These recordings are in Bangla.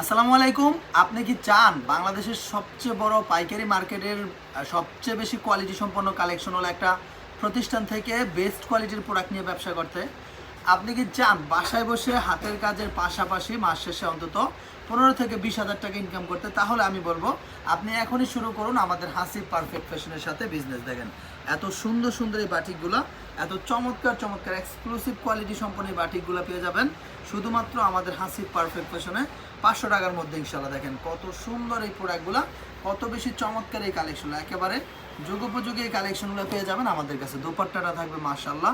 আসসালামু আলাইকুম। আপনি কি চান বাংলাদেশের সবচেয়ে বড় পাইকারি মার্কেটের সবচেয়ে বেশি কোয়ালিটি সম্পন্ন কালেকশন হলো একটা প্রতিষ্ঠান থেকে বেস্ট কোয়ালিটির প্রোডাক্ট নিয়ে ব্যবসা করতে? আপনি কি চান বাসায় বসে হাতের কাজের পাশাপাশি মাস শেষে অন্তত পনেরো থেকে বিশ হাজার টাকা ইনকাম করতে, তাহলে আমি বলব, আপনি এখনই শুরু করুন আমাদের হাসি পারফেক্ট ফ্যাশনের সাথে বিজনেস দেখেন। এত সুন্দর সুন্দর এই বাটিকগুলো, এত চমৎকার চমৎকার এক্সক্লুসিভ কোয়ালিটি সম্পন্ন এই বাটিকগুলো পেয়ে যাবেন। শুধুমাত্র আমাদের হাসি পারফেক্ট ফ্যাশনে পাঁচশো টাকার মধ্যে ইনশাল্লাহ দেখেন কত সুন্দর এই প্রোডাক্টগুলো কত বেশি চমৎকার এই কালেকশনগুলো একেবারে যুগোপযোগী এই কালেকশনগুলো পেয়ে যাবেন আমাদের কাছে। দোপাট্টাটা থাকবে মাশাল্লাহ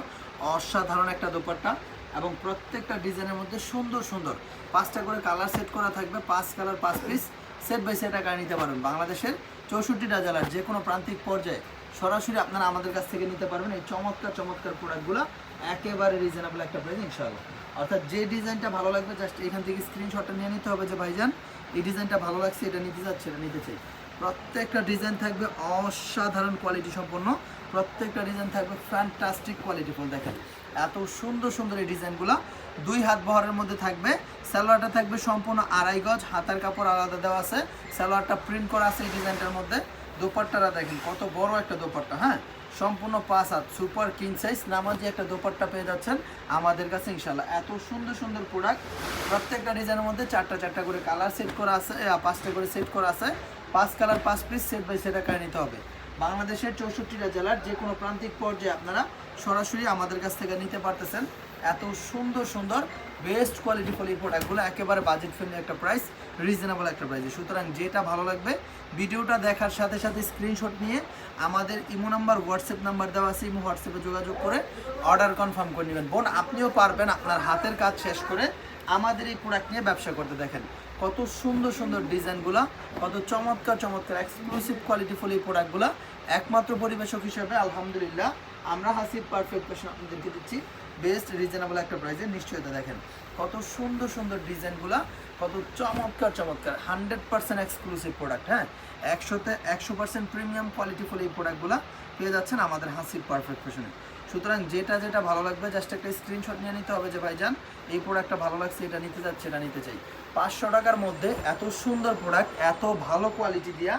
অসাধারণ একটা দোপাট্টা। এবং প্রত্যেকটা ডিজাইনের মধ্যে সুন্দর সুন্দর। পাঁচটা করে কালার সেট করা থাকবে, পাঁচ কালার পাঁচ পিস সেট বাই সেট আকারে নিতে পারবেন। বাংলাদেশের চৌষট্টিটা জেলার যে কোনো প্রান্তিক পর্যায়ে সরাসরি আপনারা আমাদের কাছ থেকে নিতে পারবেন এই চমৎকার চমৎকার প্রোডাক্টগুলো একেবারে রিজনেবল একটা প্রাইস ইনশাআল্লাহ। অর্থাৎ যে ডিজাইনটা ভালো লাগবে জাস্ট এখান থেকে স্ক্রিনশটটা নিয়ে নিতে হবে যে ভাইজান, এই ডিজাইনটা ভালো লাগছে, এটা নিতে যাচ্ছে এটা নিতে চাই। প্রত্যেকটা ডিজাইন থাকবে অসাধারণ কোয়ালিটি সম্পন্ন। প্রত্যেকটা ডিজাইন থাকবে ফ্যান্টাস্টিক কোয়ালিটি ফুল, দেখেন। এত সুন্দর সুন্দর এই ডিজাইনগুলো। দুই হাত বহরের মধ্যে থাকবে। সালোয়ারটা থাকবে সম্পূর্ণ আড়াই গজ, হাতার কাপড় আলাদা দেওয়া আছে। সালোয়ারটা প্রিন্ট করা আছে এই ডিজাইনটার মধ্যে। দোপাট্টাটা দেখেন, কত বড় একটা দোপাট্টা হ্যাঁ? সম্পূর্ণ পাঁচ হাত সুপার কিং সাইজ নামাজি একটা দোপাট্টা পেয়ে যাচ্ছেন আমাদের কাছে ইনশাল্লাহ এত সুন্দর সুন্দর প্রোডাক্ট প্রত্যেকটা ডিজাইনের মধ্যে চারটা চারটা করে কালার সেট করা আছে পাঁচটা করে সেট করা আছে। পাঁচ কালার পাঁচ পিস সেট বাই সেট আকারে নিতে হবে। বাংলাদেশের চৌষট্টিটা জেলার যে কোনো প্রান্তিক পর্যায়ে আপনারা সরাসরি আমাদের কাছ থেকে নিতে পারতেছেন। এত সুন্দর সুন্দর বেস্ট কোয়ালিটি ফুল এই প্রোডাক্টগুলো একেবারে বাজেট ফ্রেন্ডলি একটা প্রাইস রিজনেবল একটা প্রাইসে সুতরাং যেটা ভালো লাগবে, ভিডিওটা দেখার সাথে সাথে স্ক্রিনশট নিয়ে আমাদের ইমো নাম্বার হোয়াটসঅ্যাপ নাম্বার দেওয়া আছে, ইমো হোয়াটসঅ্যাপে যোগাযোগ করে অর্ডার কনফার্ম করে নেবেন। বোন, আপনিও পারবেন আপনার হাতের কাজ শেষ করে আমাদের এই প্রোডাক্ট নিয়ে ব্যবসা করতে দেখেন। কত সুন্দর সুন্দর ডিজাইনগুলো, কত চমৎকার চমৎকার এক্সক্লুসিভ কোয়ালিটি ফুল এই প্রোডাক্টগুলো একমাত্র পরিবেশক হিসেবে আলহামদুলিল্লাহ, আমরা হাসিব পারফেক্ট ফ্যাশন আপনাদেরকে দিচ্ছি। বেস্ট রিজনেবল একটা প্রাইসে নিশ্চয়তা দেখেন। কত সুন্দর সুন্দর ডিজাইনগুলো, কত চমৎকার চমৎকার হান্ড্রেড পার্সেন্ট এক্সক্লুসিভ প্রোডাক্ট হ্যাঁ? একশোতে একশো পার্সেন্ট প্রিমিয়াম কোয়ালিটি ফুল এই প্রোডাক্টগুলো পেয়ে যাচ্ছেন আমাদের হাসিব পারফেক্ট ফ্যাশনে সুতরাং যেটা যেটা ভালো লাগবে জাস্ট একটা স্ক্রিনশট নিয়ে নিতে হবে যে, ভাইজান, এই প্রোডাক্টটা ভালো লাগছে, এটা নিতে যাচ্ছে, এটা নিতে চাই। পাঁচশো টাকার মধ্যে এত সুন্দর প্রোডাক্ট এত ভালো কোয়ালিটি দিয়া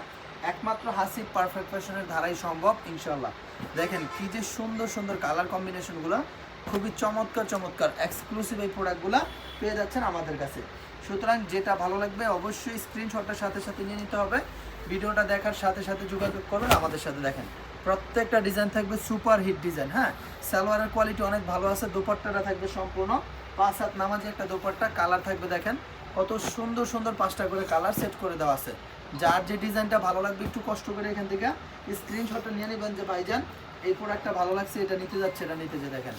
একমাত্র হাসিব পারফেক্ট ফ্যাশনের ধারাই সম্ভব ইনশাল্লাহ দেখেন কি যে সুন্দর সুন্দর কালার কম্বিনেশনগুলো খুবই চমৎকার চমৎকার এক্সক্লুসিভ এই প্রোডাক্টগুলো পেয়ে যাচ্ছেন আমাদের কাছে। সুতরাং যেটা ভালো লাগবে অবশ্যই স্ক্রিনশটটার সাথে সাথে নিয়ে নিতে হবে। ভিডিওটা দেখার সাথে সাথে যোগাযোগ করবেন আমাদের সাথে দেখেন। প্রত্যেকটা ডিজাইন থাকবে সুপার হিট ডিজাইন হ্যাঁ? সালোয়ারের কোয়ালিটি অনেক ভালো আছে, দোপাট্টাটা থাকবে সম্পূর্ণ। পাঁচ হাত নামাজি একটা দোপাট্টা কালার থাকবে দেখেন। কত সুন্দর সুন্দর পাঁচটা করে কালার সেট করে দেওয়া আছে। যার যে ডিজাইনটা ভালো লাগবে, একটু কষ্ট করে এখান থেকে স্ক্রিনশটটা নিয়ে নেবেন যে ভাইজান, এই প্রোডাক্টটা ভালো লাগছে, এটা নিতে যাচ্ছে, এটা নিতে যে দেখেন।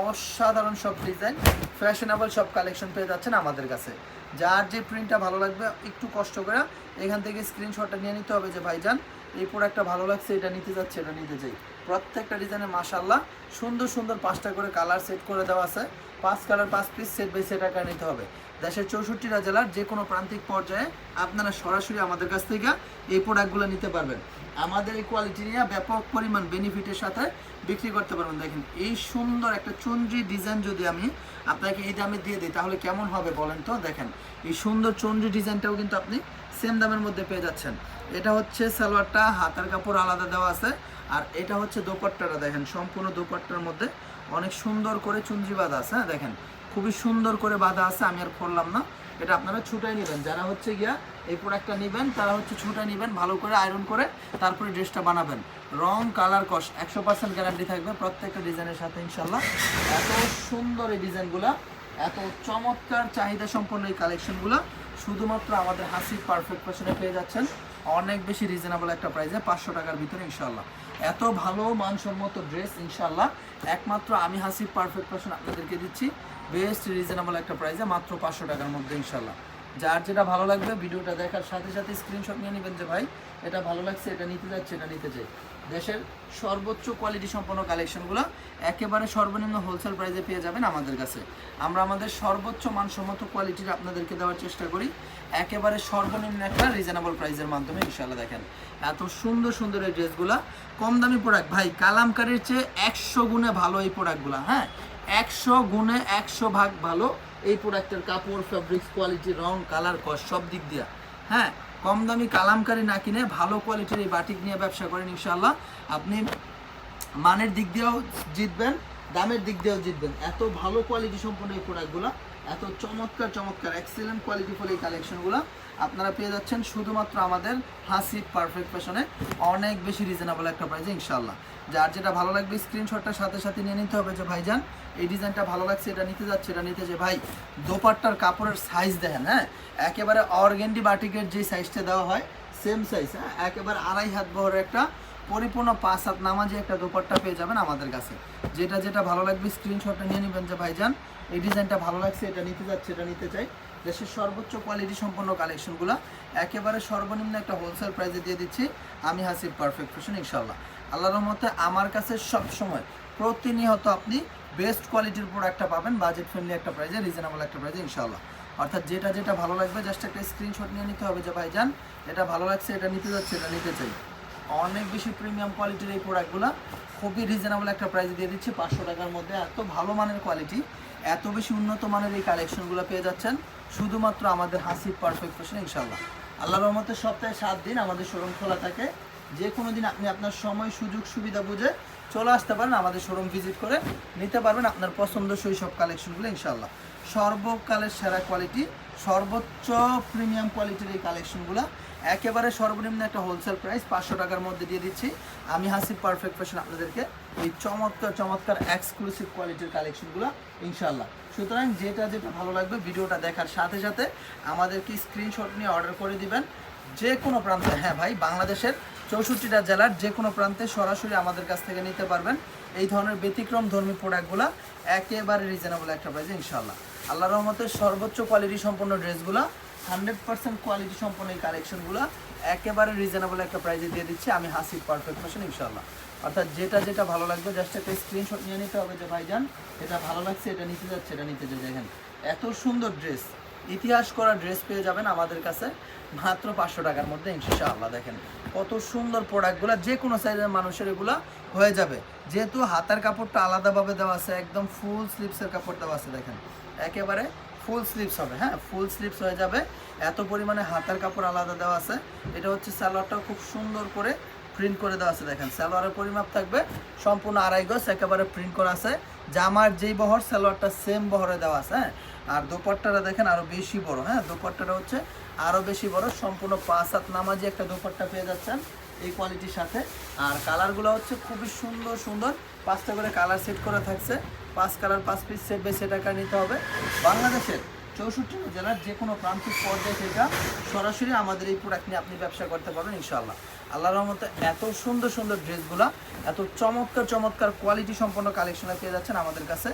অসাধারণ সব ডিজাইন ফ্যাশনেবল সব কালেকশন পেয়ে যাচ্ছেন আমাদের কাছে। যার যে প্রিন্টটা ভালো লাগবে, একটু কষ্ট করে এখান থেকে স্ক্রিনশটটা নিয়ে নিতে হবে যে ভাইজান। এই প্রোডাক্টটা ভালো লাগছে, এটা নিতে যাচ্ছে, এটা নিতে চাই প্রত্যেকটা ডিজাইনে মাসাল্লাহ সুন্দর সুন্দর পাঁচটা করে কালার সেট করে দেওয়া আছে। পাঁচ কালার পাঁচ পিস সেট বাই সেট আকার নিতে হবে। দেশের চৌষট্টিটা জেলার যে কোনো প্রান্তিক পর্যায়ে আপনারা সরাসরি আমাদের কাছ থেকে এই প্রোডাক্টগুলো নিতে পারবেন। আমাদের এই কোয়ালিটি নিয়ে ব্যাপক পরিমাণ বেনিফিটের সাথে বিক্রি করতে পারবেন। দেখেন, এই সুন্দর একটা চন্দ্রি ডিজাইন যদি আমি আপনাকে এই দামে দিয়ে দিই, তাহলে কেমন হবে বলেন তো? দেখেন, এই সুন্দর চন্দ্রি ডিজাইনটাও কিন্তু আপনি সেম দামের মধ্যে পেয়ে যাচ্ছেন। এটা হচ্ছে সালোয়ারটা, হাতার কাপড় আলাদা দেওয়া আছে। আর এটা হচ্ছে দোপাট্টাটা, দেখেন, সম্পূর্ণ দোপাট্টার মধ্যে অনেক সুন্দর করে বাঁধা আছে। হ্যাঁ দেখেন খুবই সুন্দর করে বাঁধা আছে, আমি আর করলাম না। এটা আপনারা ছুটাই নেবেন। যারা হচ্ছে গিয়া এই প্রোডাক্টটা নেবেন, তারা হচ্ছে ছুটাই নেবেন, ভালো করে আয়রন করে তারপরে ড্রেসটা বানাবেন। রং কালার কস একশো পার্সেন্ট গ্যারান্টি থাকবে প্রত্যেকটা ডিজাইনের সাথে ইনশাল্লাহ এত সুন্দর এই ডিজাইনগুলো এত চমৎকার চাহিদা সম্পন্ন এই কালেকশনগুলো শুধুমাত্র আমাদের হাসি পারফেক্ট ফ্যাশনে পেয়ে যাচ্ছেন। অনেক বেশি রিজনেবল একটা প্রাইসে পাঁচশো টাকার ভিতরে ইনশাল্লাহ এত ভালো মানসম্মত ড্রেস ইনশাল্লাহ একমাত্র আমি হাসি পারফেক্ট ফ্যাশন আপনাদেরকে দিচ্ছি। বেস্ট রিজনেবল একটা প্রাইসে মাত্র পাঁচশো টাকার মধ্যে ইনশাল্লাহ যার যেটা ভালো লাগবে ভিডিওটা দেখার সাথে সাথে স্ক্রিনশট নিয়ে নেবেন যে ভাই, এটা ভালো লাগছে, এটা নিতে যাচ্ছে, এটা নিতে চাই দেশের সর্বোচ্চ কোয়ালিটি সম্পন্ন কালেকশনগুলো একেবারে সর্বনিম্ন হোলসেল প্রাইসে পেয়ে যাবেন আমাদের কাছে। আমরা আমাদের সর্বোচ্চ মানসম্মত কোয়ালিটির আপনাদেরকে দেওয়ার চেষ্টা করি। একেবারে সর্বনিম্ন একটা রিজনেবল প্রাইসের মাধ্যমে ইনশাল্লাহ দেখেন। এত সুন্দর সুন্দর এই ড্রেসগুলা কম দামি প্রোডাক্ট ভাই, কালামকারির চেয়ে একশো গুণে ভালো এই প্রোডাক্টগুলো হ্যাঁ? একশো গুণে একশো ভাগ ভালো এই প্রোডাক্টের কাপড় ফ্যাব্রিক্স কোয়ালিটি রং কালার কস সব দিক দিয়া। হ্যাঁ কম দামি কালামকারী না কিনে ভালো কোয়ালিটির এই বাটিক নিয়ে ব্যবসা করেন ইনশাল্লাহ আপনি মানের দিক দিয়েও জিতবেন, দামের দিক দিয়েও জিতবেন। এত ভালো কোয়ালিটি সম্পন্ন এই প্রোডাক্টগুলো এত চমৎকার চমৎকার এক্সেলেন্ট কোয়ালিটি ফুল এই কালেকশনগুলো আপনারা পেয়ে যাচ্ছেন শুধুমাত্র আমাদের হাসি পারফেক্ট ফ্যাশনে অনেক বেশি রিজনেবল একটা প্রাইসে ইনশাল্লাহ যার যেটা ভালো লাগবে স্ক্রিনশটটার সাথে সাথে নিয়ে নিতে হবে যে, ভাইজান, এই ডিজাইনটা ভালো লাগছে, এটা নিতে যাচ্ছে। এটা নিতে যে, ভাই, দোপাট্টার কাপড়ের সাইজ দেখেন হ্যাঁ? একেবারে অর্গেন্ডি বাটিকের যে সাইজটা দেওয়া হয় সেম সাইজ হ্যাঁ? একেবারে আড়াই হাত বহরের একটা পরিপূর্ণ পাঁচ হাত নামাজি একটা দোপাট্টা পেয়ে যাবেন আমাদের কাছে। যেটা যেটা ভালো লাগবে স্ক্রিনশটটা নিয়ে নেবেন যে, ভাইজান, এই ডিজাইনটা ভালো লাগছে, এটা নিতে যাচ্ছে, এটা নিতে চাই। দেশের সর্বোচ্চ কোয়ালিটি সম্পন্ন কালেকশনগুলো একেবারে সর্বনিম্ন একটা হোলসেল প্রাইসে দিয়ে দিচ্ছি। আমি হাসিব পারফেক্ট ফ্যাশন ইনশাল্লাহ আল্লাহ রহমতে আমার কাছে সব সময় প্রতিনিয়ত আপনি বেস্ট কোয়ালিটির প্রোডাক্টটা পাবেন বাজেট ফ্রেন্ডলি একটা প্রাইসে রিজনেবল একটা প্রাইসে ইনশাল্লাহ অর্থাৎ যেটা যেটা ভালো লাগবে জাস্ট একটা স্ক্রিনশট নিয়ে নিতে হবে যে, ভাইজান, এটা ভালো লাগছে, এটা নিতে যাচ্ছে, এটা নিতে চাই। অনেক বেশি প্রিমিয়াম কোয়ালিটির এই প্রোডাক্টগুলো খুবই রিজনেবল একটা প্রাইস দিয়ে দিচ্ছে, পাঁচশো টাকার মধ্যে। এত ভালো মানের কোয়ালিটি এত বেশি উন্নত মানের এই কালেকশনগুলো পেয়ে যাচ্ছেন শুধুমাত্র আমাদের হাসিব পারফেক্ট ফ্যাশন ইনশাল্লাহ আল্লাহ রহমতের সপ্তাহে সাত দিন আমাদের শোরুম খোলা থাকে। যে কোনো দিন আপনি আপনার সময়, সুযোগ, সুবিধা বুঝে চলে আসতে পারেন, আমাদের শোরুম ভিজিট করে নিতে পারবেন আপনার পছন্দসই সব কালেকশনগুলো ইনশাল্লাহ সর্বকালের সেরা কোয়ালিটি সর্বোচ্চ প্রিমিয়াম কোয়ালিটির এই কালেকশনগুলো একেবারে সর্বনিম্ন একটা হোলসেল প্রাইস পাঁচশো টাকার মধ্যে দিয়ে দিচ্ছি। আমি হাসিব পারফেক্ট ফ্যাশন আপনাদেরকে, এই চমৎকার চমৎকার এক্সক্লুসিভ কোয়ালিটির কালেকশনগুলো ইনশাল্লাহ সুতরাং যেটা যেটা ভালো লাগবে, ভিডিওটা দেখার সাথে সাথে আমাদেরকে স্ক্রিনশট নিয়ে অর্ডার করে দিবেন। যে কোনো প্রান্তে হ্যাঁ ভাই, বাংলাদেশের চৌষট্টিটা জেলার যে কোনো প্রান্তে সরাসরি আমাদের কাছ থেকে নিতে পারবেন। এই ধরনের ব্যতিক্রম ধর্মী প্রোডাক্টগুলো একেবারে রিজনেবল একটা প্রাইসে ইনশাল্লাহ আল্লাহ রহমতের সর্বোচ্চ কোয়ালিটি সম্পন্ন ড্রেসগুলো হান্ড্রেড পার্সেন্ট কোয়ালিটি সম্পন্ন এই কালেকশনগুলো একেবারে রিজনেবল একটা প্রাইজে দিয়ে দিচ্ছি। আমি হাসিব পারফেক্ট ফ্যাশন ইনশাল্লাহ অর্থাৎ যেটা যেটা ভালো লাগবে জাস্ট একটা স্ক্রিনশট নিয়ে নিতে হবে যে, ভাইজান, এটা ভালো লাগছে, এটা নিতে যাচ্ছে, এটা নিতে যাচ্ছে। দেখেন, এত সুন্দর ড্রেস ইতিহাস করা ড্রেস পেয়ে যাবেন আমাদের কাছে মাত্র পাঁচশো টাকার মধ্যে, ইনশাআল্লাহ। দেখেন কত সুন্দর প্রোডাক্টগুলো যে কোনো সাইজের মানুষের এগুলো হয়ে যাবে। যেহেতু হাতার কাপড়টা আলাদাভাবে দেওয়া আছে, একদম ফুল স্লিপসের কাপড় দেওয়া আছে, দেখেন। একেবারে ফুল স্লিপস হবে হ্যাঁ? ফুল স্লিপস হয়ে যাবে। এত পরিমাণে হাতার কাপড় আলাদা দেওয়া আছে। এটা হচ্ছে সালোয়ারটাও খুব সুন্দর করে প্রিন্ট করে দেওয়া আছে দেখেন। সালোয়ারের পরিমাপ থাকবে সম্পূর্ণ আড়াই গজ, একেবারে প্রিন্ট করা আছে। জামার যেই বহর, সালোয়ারটা সেম বহরে দেওয়া আছে হ্যাঁ? আর দোপাট্টাটা দেখেন আরও বেশি বড় হ্যাঁ? দোপাট্টাটা হচ্ছে আরও বেশি বড়, সম্পূর্ণ পাঁচ হাত নামাজি একটা দোপাট্টা পেয়ে যাচ্ছেন এই কোয়ালিটির সাথে। আর কালারগুলো হচ্ছে খুবই সুন্দর সুন্দর। পাঁচটা করে কালার সেট করা থাকছে। পাঁচ কালার পাঁচ পিস সেট সেট আকার নিতে হবে। বাংলাদেশের চৌষট্টি জেলার যে কোনো প্রান্তিক পর্যায়ে থেকে সরাসরি আমাদের এই প্রোডাক্ট নিয়ে আপনি ব্যবসা করতে পারবেন ইনশাল্লাহ আল্লাহ রহমতে এত সুন্দর সুন্দর ড্রেসগুলো, এত চমৎকার চমৎকার কোয়ালিটি সম্পন্ন কালেকশনে পেয়ে যাচ্ছেন আমাদের কাছে।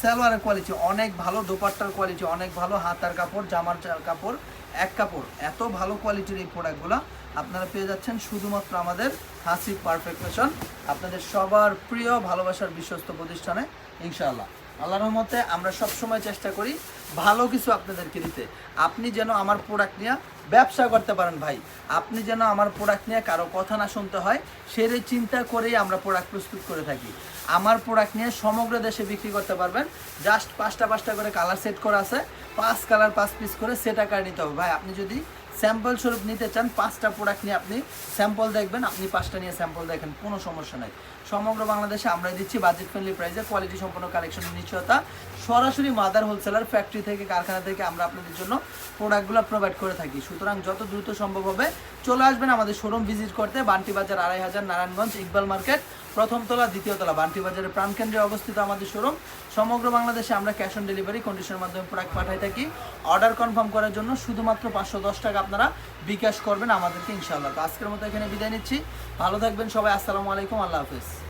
সালোয়ারের কোয়ালিটি অনেক ভালো, দোপাট্টার কোয়ালিটি অনেক ভালো, হাতার কাপড়, জামার কাপড়, এক কাপড়। এত ভালো কোয়ালিটির এই প্রোডাক্টগুলো আপনারা পেয়ে যাচ্ছেন শুধুমাত্র আমাদের হাসি পারফেক্ট ফ্যাশন আপনাদের সবার প্রিয় ভালোবাসার বিশ্বস্ত প্রতিষ্ঠানে, ইনশাআল্লাহ। আল্লাহ রহমতে আমরা সব সময় চেষ্টা করি ভালো কিছু আপনাদেরকে দিতে। আপনি যেন আমার প্রোডাক্ট নিয়ে ব্যবসা করতে পারেন ভাই। আপনি যেন আমার প্রোডাক্ট নিয়ে কারও কথা না শুনতে হয় সেই চিন্তা করেই আমরা প্রোডাক্ট প্রস্তুত করে থাকি। আমার প্রোডাক্ট নিয়ে সমগ্র দেশে বিক্রি করতে পারবেন। জাস্ট পাঁচটা পাঁচটা করে কালার সেট করা আছে। পাঁচ কালার পাঁচ পিস করে সেট আকার নিতে হবে। ভাই, আপনি যদি স্যাম্পল স্বরূপ নিতে চান, পাঁচটা প্রোডাক্ট নিয়ে আপনি স্যাম্পল দেখবেন, আপনি পাঁচটা নিয়ে স্যাম্পল দেখেন, কোনো সমস্যা নাই। সমগ্র বাংলাদেশে আমরা দিচ্ছি বাজেট ফ্রেন্ডলি প্রাইসে কোয়ালিটি সম্পন্ন কালেকশন নিশ্চয়তা। সরাসরি মাদার হোলসেলার ফ্যাক্টরি থেকে, কারখানা থেকে আমরা আপনাদের জন্য প্রোডাক্টগুলো প্রোভাইড করে থাকি। সুতরাং যত দ্রুত সম্ভব হবে, চলে আসবেন আমাদের শোরুম ভিজিট করতে, বান্টি বাজার আড়াই হাজার, নারায়ণগঞ্জ, ইকবাল মার্কেট। প্রথম তলা, দ্বিতীয় তলা, বান্টি বাজারের প্রাণকেন্দ্রে অবস্থিত আমাদের শোরুম। সমগ্র বাংলাদেশে আমরা ক্যাশ অন ডেলিভারি কন্ডিশনের মাধ্যমে প্রোডাক্ট পাঠাই থাকি। অর্ডার কনফার্ম করার জন্য শুধুমাত্র পাঁচশো দশ টাকা আপনারা বিকাশ করবেন আমাদেরকে ইনশাআল্লাহ। তো আজকের মতো এখানে বিদায় নিচ্ছি। ভালো থাকবেন সবাই। আসসালামু আলাইকুম। আল্লাহ হাফিজ।